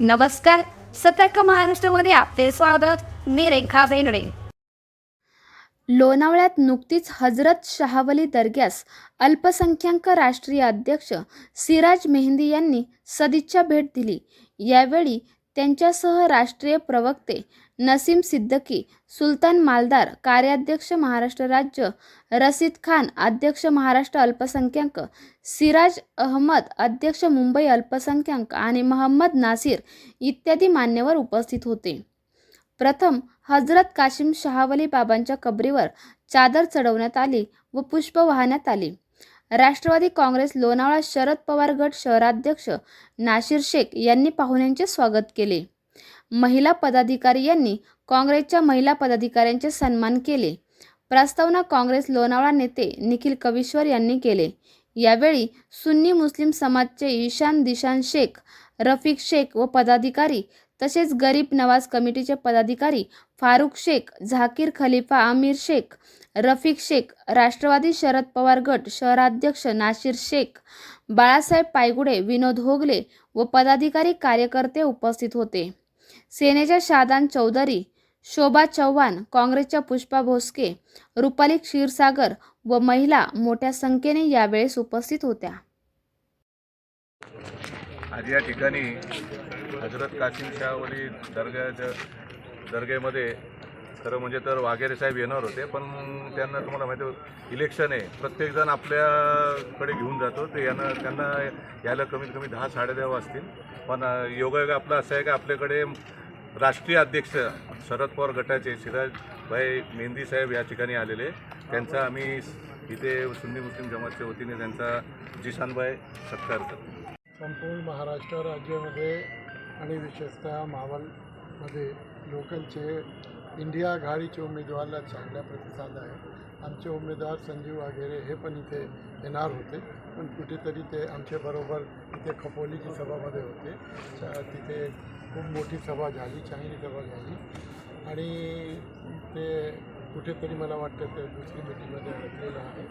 नमस्कार. सतर्क महाराष्ट्रामध्ये आपले स्वागत. मी रेखा बेनडे लोणावळ्यात नुकतीच हजरत शहावली दर्ग्यास अल्पसंख्याक राष्ट्रीय अध्यक्ष सिराज मेहंदी यांनी सदिच्छा भेट दिली. यावेळी त्यांच्यासह राष्ट्रीय प्रवक्ते नसीम सिद्दकी सुलतान मालदार कार्याध्यक्ष महाराष्ट्र राज्य रसीद खान अध्यक्ष महाराष्ट्र अल्पसंख्याक सिराज अहमद अध्यक्ष मुंबई अल्पसंख्याक आणि महम्मद नासिर इत्यादी मान्यवर उपस्थित होते. प्रथम हजरत काशिम शहावली बाबांच्या कबरीवर चादर चढवण्यात आली व पुष्प वाहण्यात आली. राष्ट्रवादी काँग्रेस लोणावळा शरद पवार गट शहराध्यक्ष नाशिर शेख यांनी पाहुण्यांचे स्वागत केले. महिला पदाधिकारी यांनी काँग्रेसच्या महिला पदाधिकाऱ्यांचे सन्मान केले. प्रस्तावना काँग्रेस लोणावळा नेते निखिल कविश्वर यांनी केले. यावेळी सुन्नी मुस्लिम समाजचे ईशान दिशान शेख रफिक शेख व पदाधिकारी तसेच गरीब नवाज कमिटीचे पदाधिकारी फारुख शेख झाकीर खलिफा आमिर शेख रफिक शेख राष्ट्रवादी शरद पवार गट शहराध्यक्ष नाशिर शेख बाळासाहेब पायगुडे विनोद होगले व पदाधिकारी कार्यकर्ते उपस्थित होते. सेनेच्या शादान चौधरी शोभा चव्हाण काँग्रेसच्या पुष्पा भोसके रुपाली क्षीरसागर व महिला मोठ्या संख्येने यावेळेस उपस्थित होत्या. आज या ठिकाणी हजरत कासिम शाहवली दर्ग्याच्या दर्ग्यामध्ये खरं म्हणजे तर वाघेरे साहेब येणार होते पण त्यांना तुम्हाला माहिती आहे, इलेक्शन आहे. प्रत्येकजण आपल्याकडे घेऊन जातो ते यांना त्यांना यायला कमीत कमी दहा साडे दहा वाजतील. पण योगायोग आपला असं आहे का आपल्याकडे राष्ट्रीय अध्यक्ष शरद पवार गटाचे सिराजभाई मेहंदी साहेब या ठिकाणी आलेले त्यांचा आम्ही इथे सुन्नी मुस्लिम जमातच्या वतीने त्यांचा जिशानभाई सत्कार करतो. संपूर्ण महाराष्ट्र राज्यामध्ये आणि विशेषतः मावलमध्ये लोकलचे इंडिया आघाडीचे उमेदवाराला चांगला प्रतिसाद आहे. आमचे उमेदवार संजीव वगैरे हे पण इथे येणार होते. पण कुठेतरी ते आमच्याबरोबर इथे खपोलीची सभामध्ये होते. च- तिथे खूप मोठी सभा झाली चांगली सभा झाली. आणि ते कुठेतरी मला वाटतं ते दुसरी मिटिंगमध्ये अडकलेलं आहे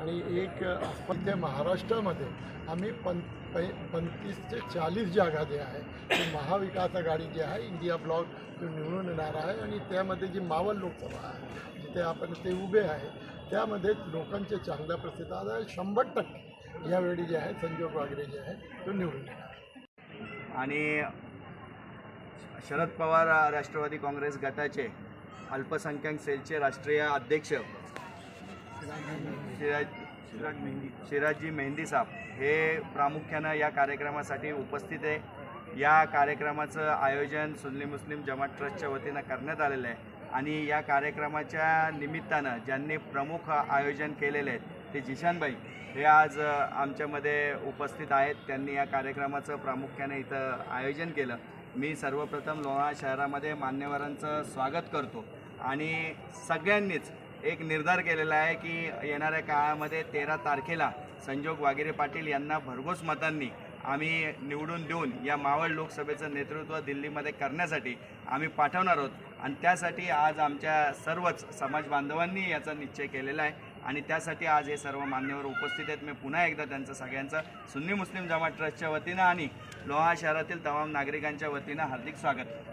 आणि एक आपण महाराष्ट्रामध्ये आम्ही पं पै पंतीस ते चाळीस जागा जे आहे ती महाविकास आघाडी जी आहे इंडिया ब्लॉक तो निवडून येणार आहे आणि त्यामध्ये जी मावळ लोकसभा आहे जिथे आपण ते उभे आहे त्यामध्ये लोकांचे चांगला प्रतिसाद आहे. शंभर टक्के यावेळी जे आहे संजोग वागरे जे आहे तो निवडून येणार. आणि शरद पवार राष्ट्रवादी काँग्रेस गटाचे अल्पसंख्याक सेलचे राष्ट्रीय अध्यक्ष शिराज शिराज मेहंदी शिराजजी मेहंदी साहेब हे प्रामुख्यानं या कार्यक्रमासाठी उपस्थित आहे. या कार्यक्रमाचं आयोजन सुन्नी मुस्लिम जमात ट्रस्टच्या वतीनं करण्यात आलेलं आहे. आणि या कार्यक्रमाच्या निमित्तानं ज्यांनी प्रमुख आयोजन केलेले आहेत ते जिशानबाई हे आज आमच्यामध्ये उपस्थित आहेत. त्यांनी या कार्यक्रमाचं प्रामुख्याने इथं आयोजन केलं. मी सर्वप्रथम लोणावळा शहरामध्ये मान्यवरांचं स्वागत करतो. आणि सगळ्यांनीच एक निर्धार केलेला आहे की येणाऱ्या काळामध्ये तेरा तारखेला संजोग वागिरे पाटील यांना भरघोस मतांनी आम्ही निवडून देऊन या मावळ लोकसभेचं नेतृत्व दिल्लीमध्ये करण्यासाठी आम्ही पाठवणार आहोत. आणि त्यासाठी आज आमच्या सर्वच समाज बांधवांनी याचा निश्चय केलेला आहे. आणि त्यासाठी आज हे सर्व मान्यवर उपस्थित आहेत. मी पुन्हा एकदा त्यांचं सगळ्यांचं सुन्नी मुस्लिम जमात ट्रस्टच्या वतीनं आणि लोहा शहरातील तमाम नागरिकांच्या वतीनं हार्दिक स्वागत.